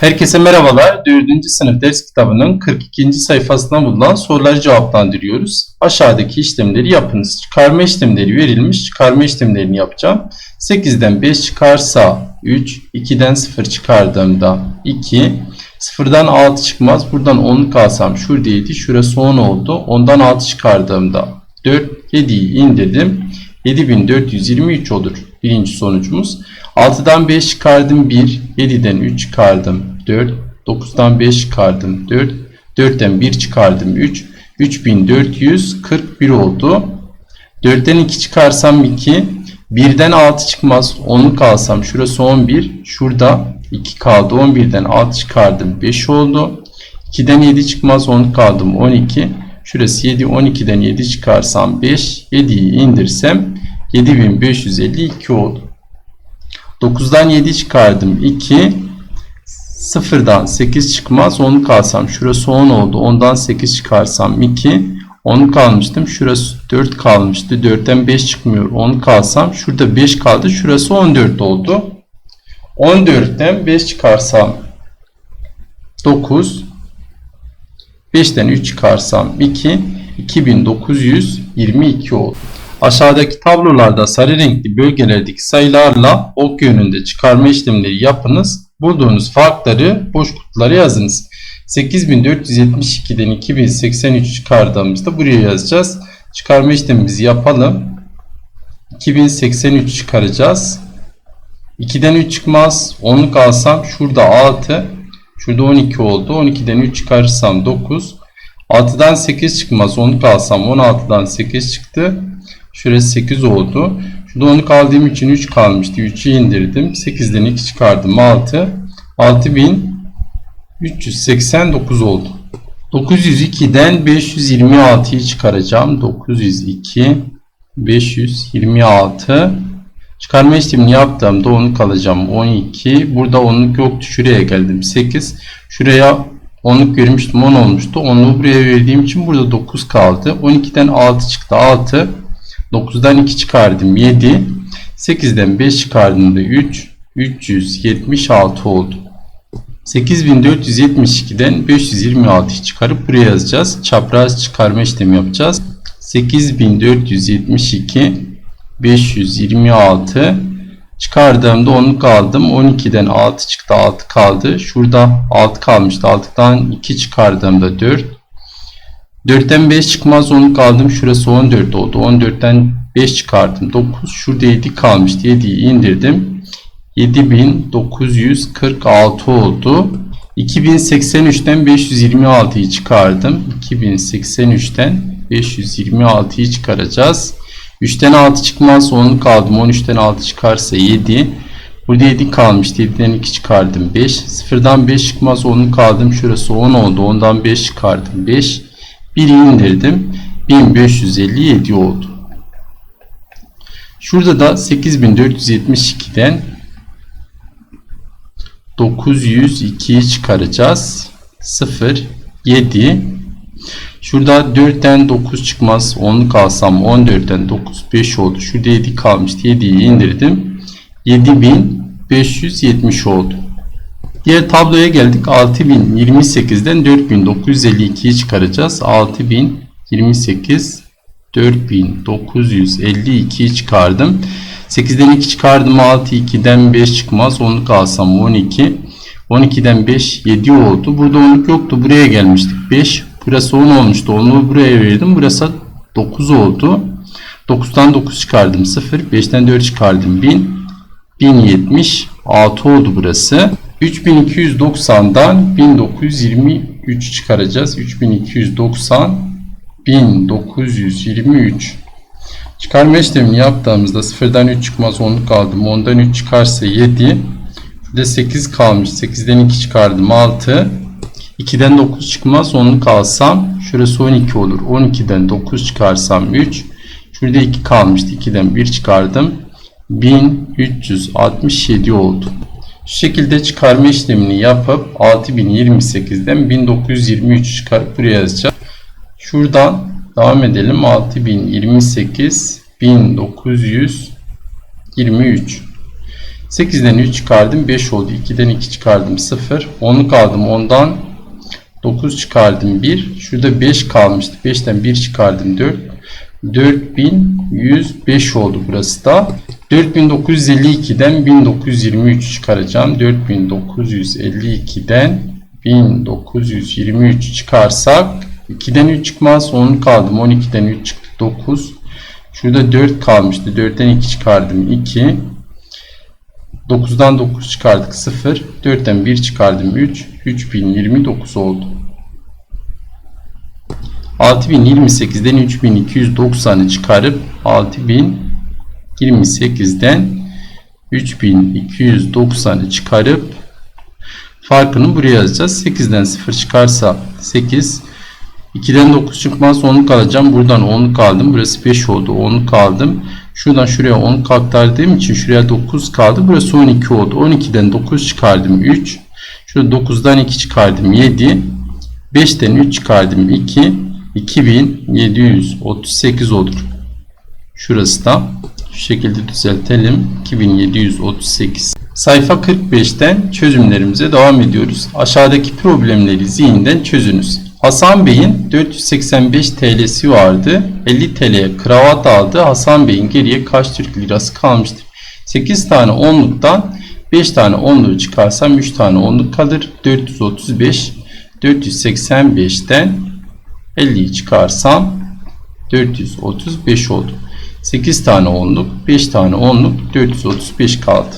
Herkese merhabalar. 4. sınıf ders kitabının 42. sayfasından bulunan soruları cevaplandırıyoruz. Aşağıdaki işlemleri yapınız. Çıkarma işlemleri verilmiş. Çıkarma işlemlerini yapacağım. 8'den 5 çıkarsa 3, 2'den 0 çıkardığımda 2, 0'dan 6 çıkmaz. Buradan 10 kalsam şuradaydı. Şurası 10 oldu. Ondan 6 çıkardığımda 4, 7'yi indirdim. 7423 olur birinci sonucumuz. 6'dan 5 çıkardım 1, 7'den 3 çıkardım 4, 9'dan 5 çıkardım 4, 4'ten 1 çıkardım 3, 3441 oldu. 4'ten 2 çıkarsam 2, 1'den 6 çıkmaz 10'luk kalsam şurası 11, şurada 2 kaldı 11'den 6 çıkardım 5 oldu. 2'den 7 çıkmaz 10 kaldım 12, şurası 7, 12'den 7 çıkarsam 5, 7'yi indirsem 7552 oldu. 9'dan 7 çıkardım 2. 0'dan 8 çıkmaz. 10 kalsam şurası 10 oldu. 10'dan 8 çıkarsam 2. 10 kalmıştım. Şurası 4 kalmıştı. 4'ten 5 çıkmıyor. 10 kalsam şurada 5 kaldı. Şurası 14 oldu. 14'ten 5 çıkarsam 9. 5'ten 3 çıkarsam 2. 2922 oldu. Aşağıdaki tablolarda sarı renkli bölgelerdeki sayılarla ok yönünde çıkarma işlemleri yapınız. Bulduğunuz farkları boş kutulara yazınız. 8472'den 2083 çıkardığımızda buraya yazacağız. Çıkarma işlemimizi yapalım. 2083 çıkaracağız. 2'den 3 çıkmaz. 10'luk alsam şurada 6. Şurada 12 oldu. 12'den 3 çıkarırsam 9. 6'dan 8 çıkmaz. 10'luk alsam 16'dan 8 çıktı. Şurası 8 oldu. Şurada 10'u kaldığım için 3 kalmıştı. 3'ü indirdim. 8'den 2 çıkardım. 6. 6389 oldu. 902'den 526'yı çıkaracağım. 902 526 Çıkarma işlemini yaptığımda 10'luk alacağım. 12. Burada 10'luk yoktu. Şuraya geldim. 8. Şuraya 10'luk vermiştim. 10 olmuştu. 10'luğu buraya verdiğim için burada 9 kaldı. 12'den 6 çıktı. 6. 9'dan 2 çıkardım 7. 8'den 5 çıkardım da 3. 376 oldu. 8472'den 526'yı çıkarıp buraya yazacağız. Çapraz çıkarma işlemi yapacağız. 8422 526 çıkardığımda 10'luk aldım. 12'den 6 çıktı 6 kaldı. Şurada 6 kalmıştı. 6'dan 2 çıkardığımda 4. 4'ten 5 çıkmaz 10'luk aldım. Şurası 14 oldu. 14'ten 5 çıkardım. 9. Şurada 7 kalmıştı. 7'yi indirdim. 7946 oldu. 2083'ten 526'yı çıkardım. 2083'ten 526'yı çıkaracağız. 3'ten 6 çıkmaz 10'luk aldım. 13'ten 6 çıkarsa 7. Burada 7 kalmıştı. 7'den 2 çıkardım 5. 0'dan 5 çıkmaz 10'luk aldım. Şurası 10 oldu. 10'dan 5 çıkardım 5. 1'i indirdim. 1557 oldu. Şurada da 8472'den 902'yi çıkaracağız. 0 7 Şurada 4'ten 9 çıkmaz. 10'luk alsam 14'ten 9 5 oldu. Şurada 7 kalmıştı. 7'yi indirdim. 7570 oldu. Diğer tabloya geldik. 6028'den 4952'yi çıkaracağız. 6028 4952'yi çıkardım. 8'den 2 çıkardım. 6 2'den 5 çıkmaz. 10'luk alsam 12. 12'den 5 7 oldu. Burada 10'luk yoktu. Buraya gelmiştik. 5 burası 10 olmuştu. 10'u buraya verdim. Burası 9 oldu. 9'dan 9 çıkardım 0. 5'ten 4 çıkardım 1000. 1076 oldu burası. 3290'dan 1923 çıkaracağız. 3290 1923 Çıkarma işlemini yaptığımızda 0'dan 3 çıkmaz 10'luk aldım. 10'dan 3 çıkarsa 7. Şurada 8 kalmış. 8'den 2 çıkardım 6. 2'den 9 çıkmaz 10'luk alsam şurası 12 olur. 12'den 9 çıkarsam 3. Şurada 2 kalmıştı. 2'den 1 çıkardım. 1367 oldu. Şu şekilde çıkarma işlemini yapıp 6028'den 1923 çıkarıp buraya yazacağım. Şuradan devam edelim. 6028 1923 8'den 3 çıkardım 5 oldu. 2'den 2 çıkardım 0. 10'u kaldım 10'dan 9 çıkardım 1. Şurada 5 kalmıştı. 5'ten 1 çıkardım 4. 4105 oldu burası da. 4952'den 1923 çıkaracağım. 4952'den 1923 çıkarsak 2'den 3 çıkmaz. 10 kaldım. 12'den 3 çıktı. 9. Şurada 4 kalmıştı. 4'ten 2 çıkardım. 2. 9'dan 9 çıkardık 0. 4'ten 1 çıkardım 3. 3029 oldu. 6028'den 3290'ı çıkarıp 6028'den 3290'ı çıkarıp farkını buraya yazacağız. 8'den 0 çıkarsa 8 2'den 9 çıkmaz 10'luk alacağım. Buradan 10'luk aldım. Burası 5 oldu. 10'luk aldım. Şuradan şuraya 10 aktardığım için şuraya 9 kaldı. Burası 12 oldu. 12'den 9 çıkardım 3. Şurada 9'dan 2 çıkardım 7. 5'ten 3 çıkardım 2. 2738 olur. Şurası da şu şekilde düzeltelim. 2738. Sayfa 45'ten çözümlerimize devam ediyoruz. Aşağıdaki problemleri zihinden çözünüz. Hasan Bey'in 485 TL'si vardı. 50 TL'ye kravat aldı. Hasan Bey'in geriye kaç Türk lirası kalmıştır? 8 tane onluktan 5 tane onluğu çıkarsam 3 tane onluk kalır. 435 485'ten 50'yi çıkarsam 435 oldu. 8 tane onluk, 5 tane onluk, 435 kaldı.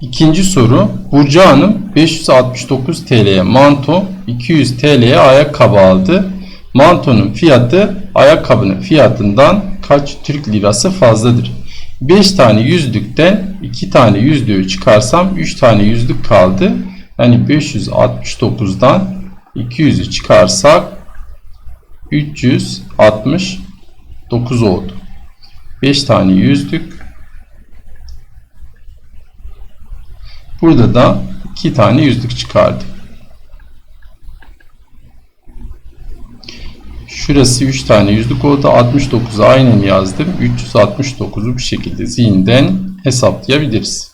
İkinci soru. Burcu Hanım 569 TL'ye manto, 200 TL'ye ayakkabı aldı. Mantonun fiyatı ayakkabının fiyatından kaç Türk lirası fazladır? 5 tane yüzlükten 2 tane yüzlüğü çıkarsam 3 tane yüzlük kaldı. Yani 569'dan 200'ü çıkarsak 369 oldu. 5 tane yüzlük. Burada da 2 tane yüzlük çıkardı. Şurası 3 tane yüzlük oldu. 69'u aynen yazdım. 369'u bu şekilde zihinden hesaplayabiliriz.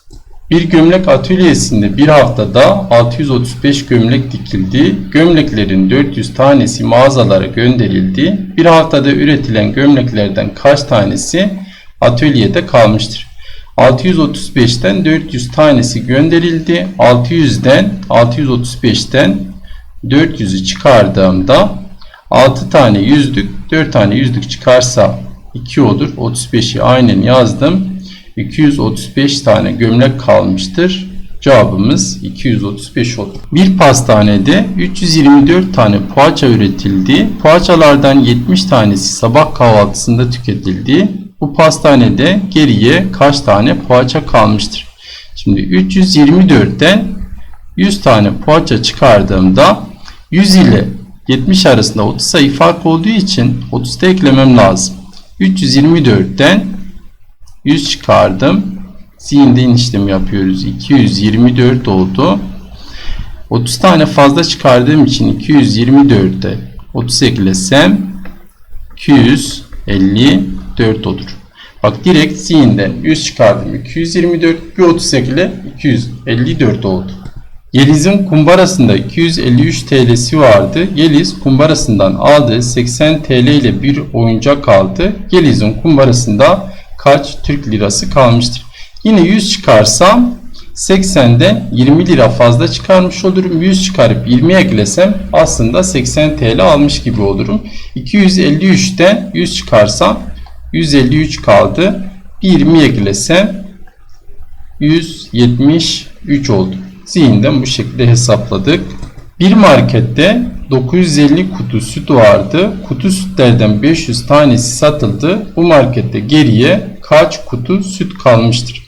Bir gömlek atölyesinde bir haftada 635 gömlek dikildi. Gömleklerin 400 tanesi mağazalara gönderildi. Bir haftada üretilen gömleklerden kaç tanesi atölyede kalmıştır? 635'ten 400 tanesi gönderildi. 600'den 635'ten 400'ü çıkardığımda 6 tane yüzlük 4 tane yüzlük çıkarsa 2 olur. 35'i aynen yazdım. 235 tane gömlek kalmıştır. Cevabımız 235 olur. Bir pastanede 324 tane poğaça üretildi. Poğaçalardan 70 tanesi sabah kahvaltısında tüketildi. Bu pastanede geriye kaç tane poğaça kalmıştır? Şimdi 324'ten 100 tane poğaça çıkardığımda 100 ile 70 arasında 30 sayı fark olduğu için 30'da eklemem lazım. 324'ten 100 çıkardım. Zihinden işlem yapıyoruz. 224 oldu. 30 tane fazla çıkardığım için 224'te 30 eklesem 254 olur. Bak direkt zihinden 100 çıkardım. 224 bir 30 ekle 254 oldu. Yeliz'in kumbarasında 253 TL'si vardı. Yeliz kumbarasından aldığı 80 TL ile bir oyuncak aldı. Yeliz'in kumbarasında kaç Türk lirası kalmıştır? Yine 100 çıkarsam 80'den 20 lira fazla çıkarmış olurum. 100 çıkarıp 20 eklesem aslında 80 TL almış gibi olurum. 253'ten 100 çıkarsam 153 kaldı. 20 eklesem 173 oldu. Zihinden bu şekilde hesapladık. Bir markette 950 kutu süt vardı. Kutu sütlerden 500 tanesi satıldı. Bu markette geriye kaç kutu süt kalmıştır?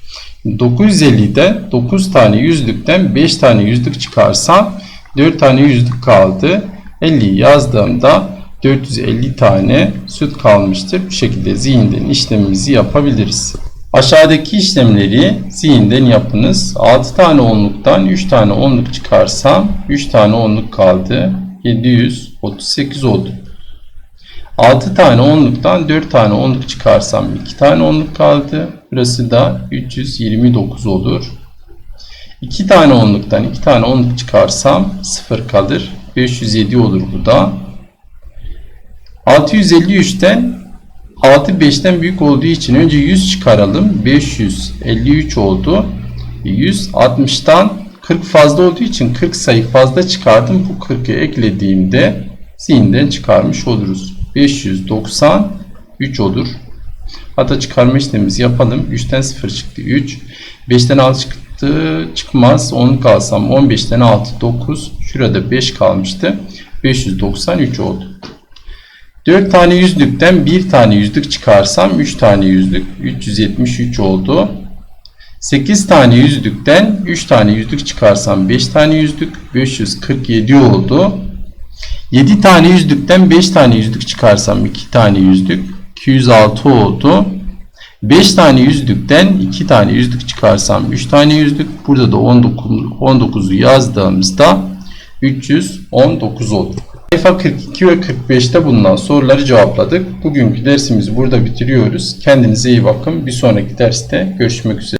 950'de 9 tane yüzlükten 5 tane yüzlük çıkarsam 4 tane yüzlük kaldı. 50 yazdığımda 450 tane süt kalmıştır. Bu şekilde zihinden işlemimizi yapabiliriz. Aşağıdaki işlemleri zihinden yapınız. 6 tane onluktan 3 tane onluk çıkarsam 3 tane onluk kaldı. 738 oldu. 6 tane onluktan 4 tane onluk çıkarsam 2 tane onluk kaldı. Burası da 329 olur. 2 tane onluktan 2 tane onluk çıkarsam 0 kalır. 507 olur bu da. 653'ten 6 5'ten büyük olduğu için önce 100 çıkaralım. 553 oldu. 160'tan 40 fazla olduğu için 40 sayı fazla çıkardım. Bu 40'ı eklediğimde zihinden çıkarmış oluruz. 593 olur. Hatta çıkarma işlemimizi yapalım. 3'ten 0 çıktı 3. 5'ten 6 çıktı çıkmaz. 10 kalsam 15'ten 6 9. Şurada 5 kalmıştı. 593 oldu. 4 tane yüzlükten 1 tane yüzlük çıkarsam 3 tane yüzlük 373 oldu. 8 tane yüzlükten 3 tane yüzlük çıkarsam 5 tane yüzlük 547 oldu. 7 tane yüzlükten 5 tane yüzlük çıkarsam 2 tane yüzlük 206 oldu. 5 tane yüzlükten 2 tane yüzlük çıkarsam 3 tane yüzlük. Burada da 19, 19'u yazdığımızda 319 olur. Sayfa 42 ve 45'te bulunan soruları cevapladık. Bugünkü dersimizi burada bitiriyoruz. Kendinize iyi bakın. Bir sonraki derste görüşmek üzere.